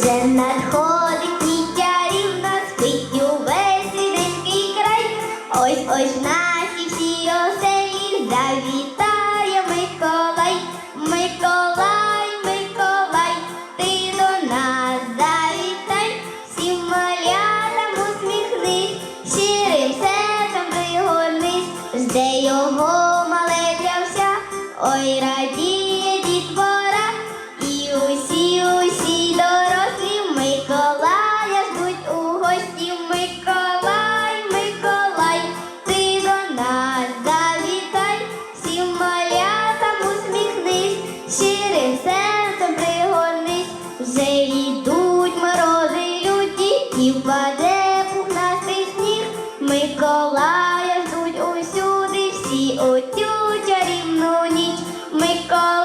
Вже надходить ніття рівна спить увесь ріденький край. Ось ось наші всі оселі завітає Миколай, Миколай, Миколай, ти до нас завітай, всім малятам усміхнись, щирим серцем пригорнись, жде його малетя вся, ой чарівну ніч Микола.